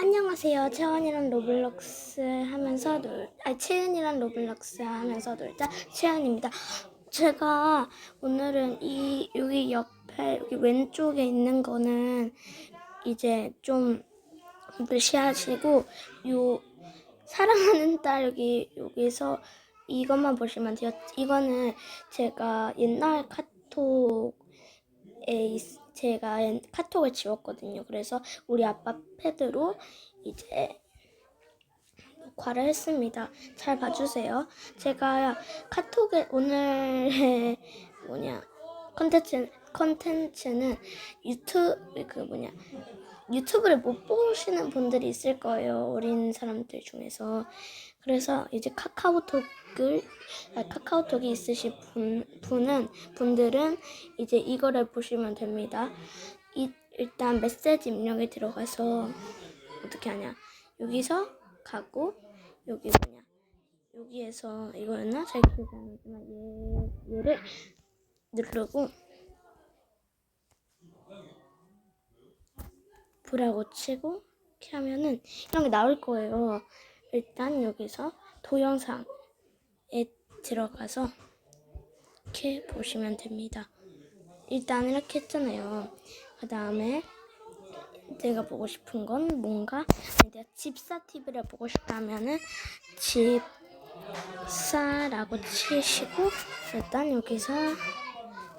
안녕하세요. 채원이랑 로블록스 하면서 놀, 아니 채은이랑 로블록스 하면서 놀자 채은입니다. 제가 오늘은 이 여기 옆에 여기 왼쪽에 있는 거는 이제 좀 무시하시고 요 사랑하는 딸 여기 여기서 이것만 보시면 돼요. 이거는 제가 옛날 카톡에 있- 제가 옛- 카톡을 지웠거든요. 그래서 우리 아빠 패드로 이제 녹화를 했습니다. 잘 봐주세요. 제가 카톡에 뭐냐 컨텐츠 컨텐츠는 유튜브 그 뭐냐 유튜브를 못 보시는 분들이 있을 거예요. 어린 사람들 중에서. 그래서 이제 카카오톡을 아, 카카오톡이 있으신 분, 분은 분들은 이제 이거를 보시면 됩니다. 이, 일단 메시지 입력에 들어가서 어떻게 하냐? 여기서 가고 여기 뭐냐? 여기에서 이거였나? 잘 기억이 안 나지만 얘 얘를 누르고 불하고 치고 이렇게 하면은 이런 게 나올 거예요. 일단 여기서 동영상에 들어가서 이렇게 보시면 됩니다. 일단 이렇게 했잖아요. 그 다음에 내가 보고 싶은 건 뭔가 내가 집사 TV를 보고 싶다면은 집사라고 치시고 일단 여기서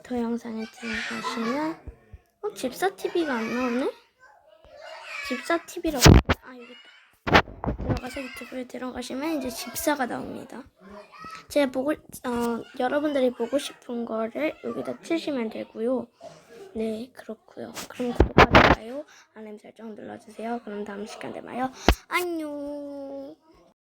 동영상에 들어가시면 어 집사 TV가 안 나오네? 집사 TV라고 아 여기 있다. 들어가서 유튜브에 들어가시면 이제 집사가 나옵니다. 제가 보고 어 여러분들이 보고 싶은 거를 여기다 치시면 되고요. 네 그렇고요. 그럼 구독과 좋아요, 알림 설정 눌러주세요. 그럼 다음 시간에 봐요. 안녕.